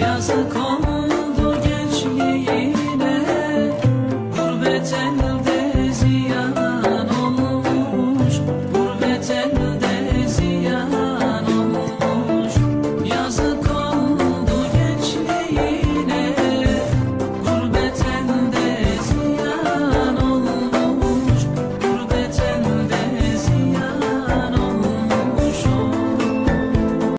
yazık oldu gençliğine. Gurbet elde